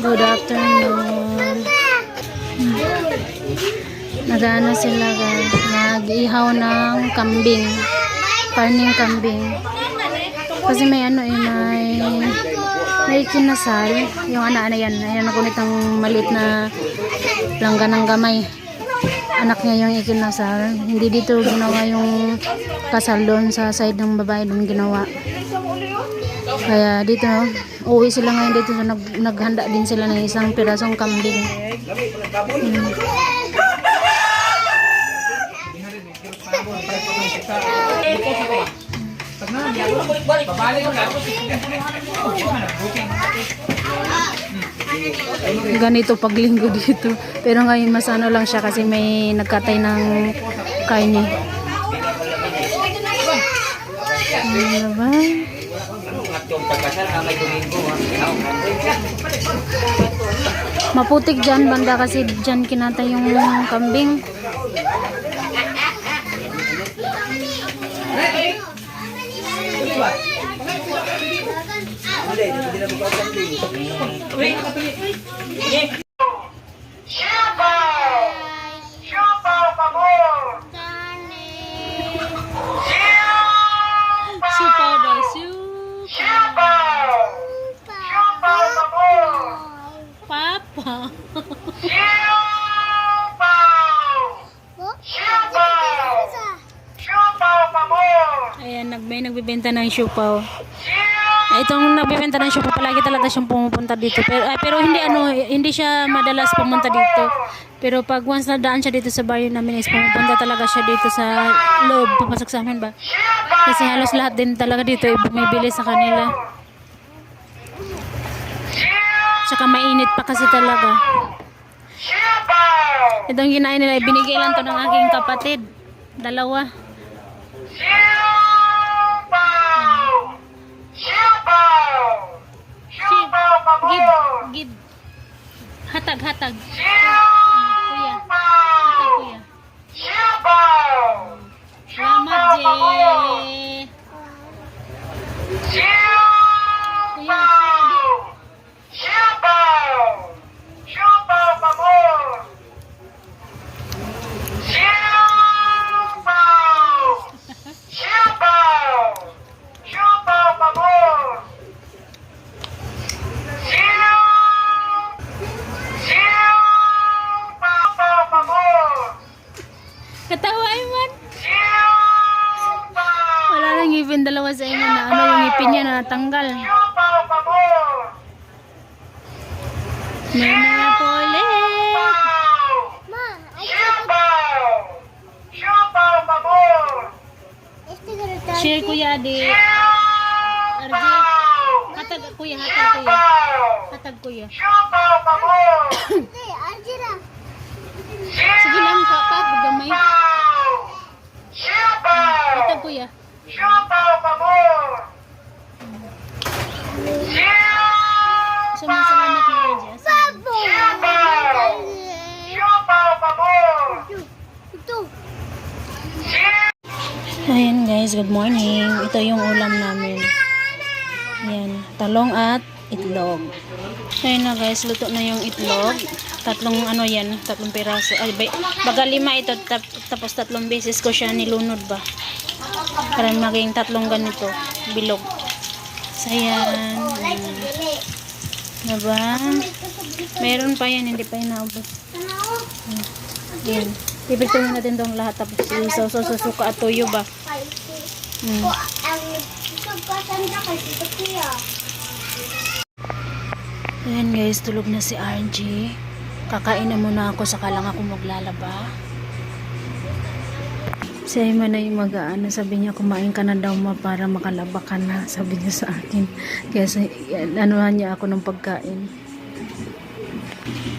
Good afternoon. Nag-ano sila guys, nag-ihaw ng kambing. Karning kambing. Kasi may ano eh, may may kinasal. Yung anak na yan, ayan nakunit ang maliit na langga ng gamay. Anak niya yung ikinasal. Hindi dito ginawa yung kasal doon sa side ng babae doon ginawa. Kaya dito, uwi sila ngayon dito. So nag, naghanda din sila ng isang pirasong kambing. Ganito paglinggo dito. Pero ngayon mas ano lang siya kasi may nagkatay ng karne. Ano ba? Maputik dyan banda kasi dyan kinatay yung kambing. Siupaw! Pamor! Ayan, nag, may nagbibenta ng siupaw. Siupaw! Itong nagbibenta ng siupaw palagi talaga siyang pumupunta dito. Pero, ah, pero hindi ano, hindi siya madalas pumunta dito. Pero pag once na daan siya dito sa barrio namin is pumupunta talaga siya dito sa loob, papasok sa amin ba? Kasi halos lahat din talaga dito ay bumibili sa kanila. Tsaka mainit pa kasi talaga. Itong kinain nila, binigay lang to ng aking kapatid. Dalawa. Gid, gid. Hatag, hatag. Kuya. Siupaw! Hatag, kuya. Siupaw! Salamat, Je. Siupaw! Siupaw! Siupaw, pamor! Siupaw! Siupaw! Siupaw, pamor! Siu- Siupaw, pamor! Katawa, Iman. Siupaw! Wala nang ngipin dalawa sa inyo na ano yung ngipin niya na natanggal. Siupaw, pamor! May mga pole. Ma, Siupaw! Siupaw, pamor! Share, kuya, di. RJ. Hatag, kuya, hatag, kuya. Hatag, kuya. Sige lang, pa, pa, gamay. Hatag, kuya. Siupaw, pamor! Sumasalamat na RJ. Siupaw! Siupaw, pamor! Ayan guys, good morning. Ito yung ulam namin. Ayan, talong at itlog. Ayan na guys, luto na yung itlog. Tatlong ano yan, tatlong piraso. Ay, ba- baga lima ito, tap, tapos tatlong beses ko siya nilunod ba. Para maging tatlong ganito, bilog. So ayan. ayan. Diba? Meron pa yan, hindi pa inaubos. Ayan. Pipiltuhin natin itong lahat tapos isususuka at tuyo ba? Mm. Ayan guys, tulog na si RG. Kakain na muna ako, saka lang ako maglalaba. Si Ayman yung mag-ano, sabi niya kumain ka na daw ma para makalaba ka na, sabi niya sa akin. Kaya anuhan niya ako ng pagkain.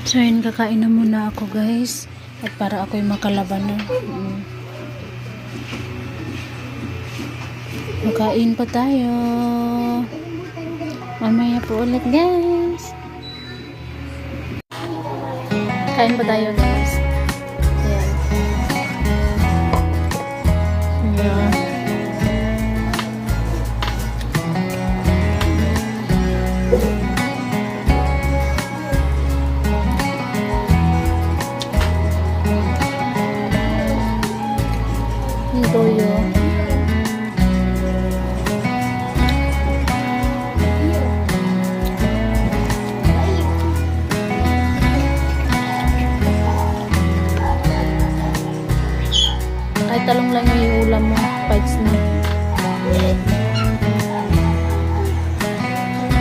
So yun, kakain na muna ako guys. At para ako'y makalaba na. Mm. Makain pa tayo. Mamaya po ulit guys. Kain pa tayo guys. Ayan. Ayan. Bites na.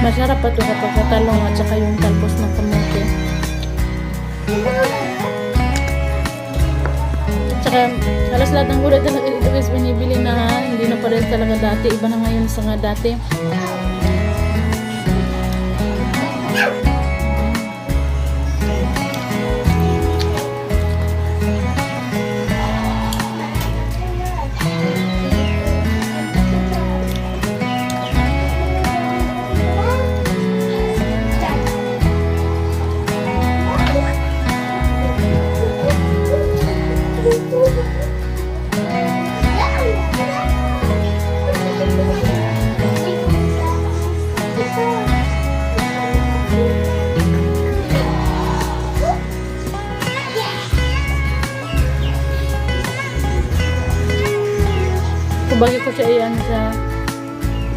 Masarap pa ito kapag sa talong at saka yung talpos ng kamote. Tsaka, halos lahat ng gulay talaga dito guys binibili na. Hindi na pares talaga dati. Iba na ngayon sa nga dati. Sa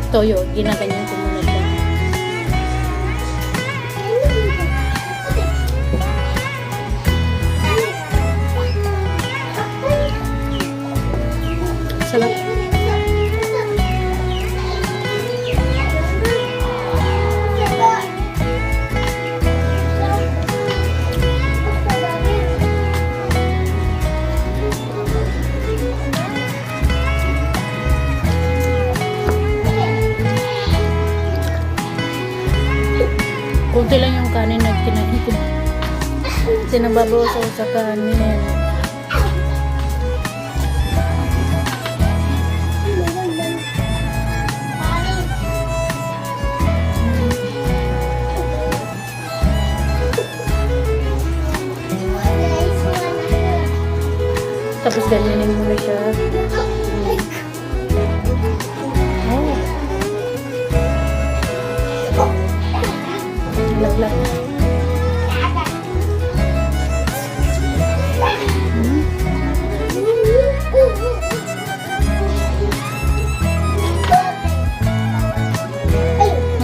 toyo, ginaganyan ko Kunti lang yung kanin na kinain ko. Kasi nababawas ako sa kanin. Tapos ganyanin mo na siya.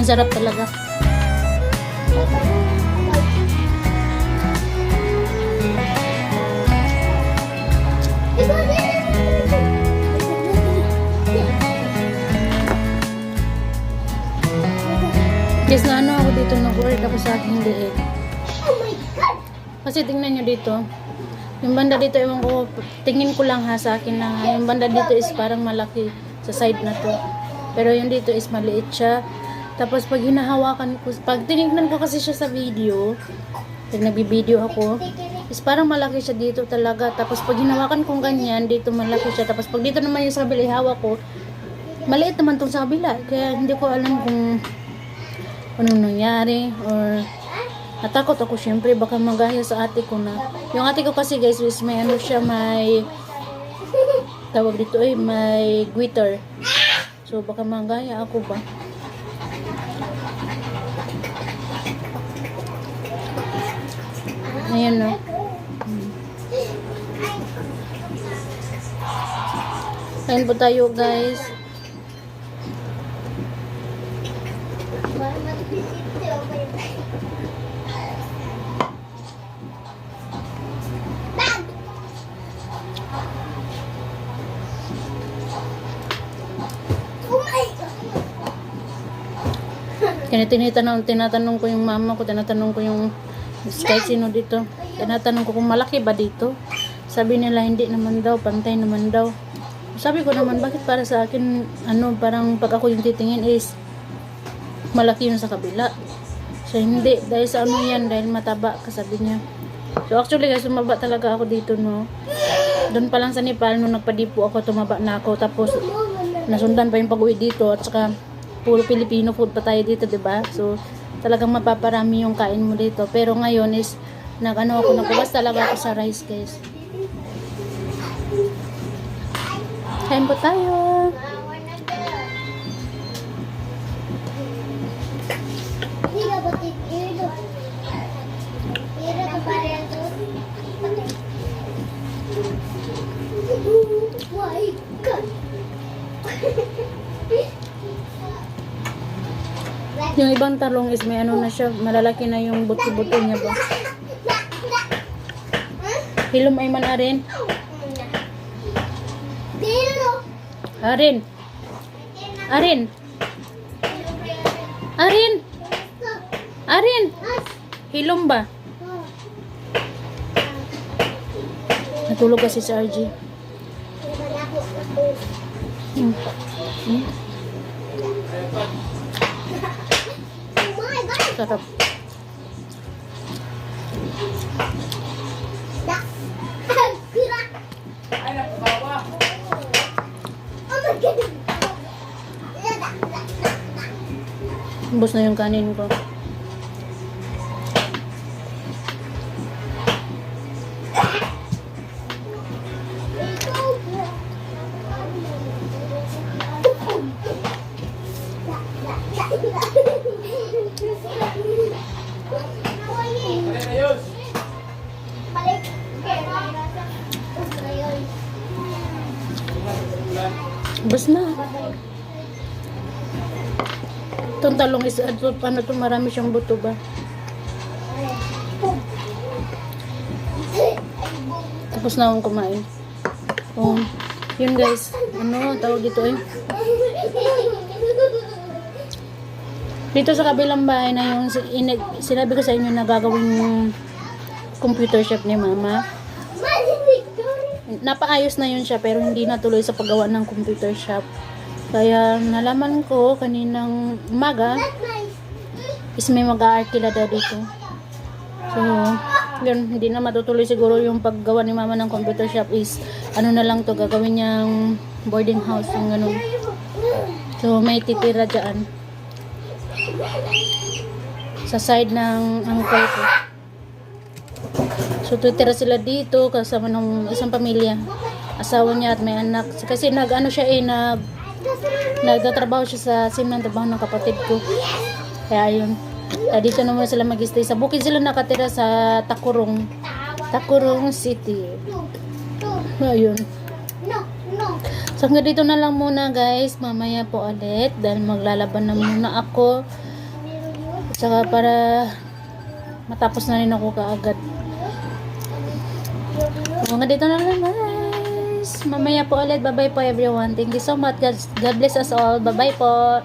Sarap talaga. Yes na ano ako dito nag-work ako sa aking liit. Kasi tingnan nyo dito. Yung banda dito, ewan ko, tingin ko lang ha sa akin na yung banda dito is parang malaki sa side na to. Pero yung dito is maliit siya. Tapos pag hinahawakan ko, pag tinignan ko kasi siya sa video, pag nagbi-video ako, is parang malaki siya dito talaga. Tapos pag hinawakan kong ganyan, dito malaki siya. Tapos pag dito naman yung sa kabila ihawak ko, maliit naman tong sa. Kaya hindi ko alam kung anong nangyari or natakot ako syempre baka magaya sa ate ko na yung ate ko kasi guys is may ano siya may tawag dito ay may glitter so baka magaya ako ba ayan no Hmm. Kain po tayo guys. Kaya tinatanong, tinatanong ko yung mama ko, tinatanong ko yung kahit sino dito. Tinatanong ko kung malaki ba dito. Sabi nila hindi naman daw, pantay naman daw. Sabi ko naman, bakit para sa akin, ano, parang pag ako yung titingin is malaki yun sa kabila. So hindi, dahil sa ano yan, dahil mataba, kasabi niya. So actually guys, sumaba talaga ako dito, no. Doon pa lang sa Nepal, nung nagpadipo ako, tumaba na ako. Tapos, nasundan pa yung pag-uwi dito. At saka, puro Filipino food pa tayo dito, 'di ba? So, talagang mapaparami yung kain mo dito. Pero ngayon is, nag-ano ako, nagbawas talaga ako sa rice, guys. Kain po tayo. Yung ibang talong is may ano na siya, malalaki na yung buti-buti niya ba. Hilom ay man arin. Arin. Arin. Arin. Arin. Hilom ba? Natulog kasi si RG. Hmm. Hmm. Sarap. Ubus na yung kanin ko. Itong talong is, ano, ano to, marami siyang buto ba? Tapos na akong kumain. Oh, yun guys. Ano, tawag dito eh. Dito sa kabilang bahay na yung sinabi ko sa inyo na gagawin yung computer shop ni mama. Napaayos na yun siya pero hindi natuloy sa paggawa ng computer shop. Kaya nalaman ko kaninang umaga is may mag-aarkila daw dito. So, yun, hindi na matutuloy siguro yung paggawa ni mama ng computer shop is ano na lang to gagawin niyang boarding house yung ganun. So, may titira dyan. Sa side ng uncle ko. So, tutira sila dito kasama ng isang pamilya. Asawa niya at may anak. Kasi nag, ano siya eh, nag, nagtatrabaho siya sa same ng trabaho ng kapatid ko. Kaya ayun. Kaya dito naman sila mag-stay. Sa bukid sila nakatira sa Takurong. Takurong City. Ayun. So hanggang dito na lang muna guys. Mamaya po ulit. Dahil maglalaban na muna ako. Saka para matapos na rin ako kaagad. Hanggang dito na lang Mamaya po ulit. Bye bye po everyone. Thank you so much. God, bless us all. Bye bye po.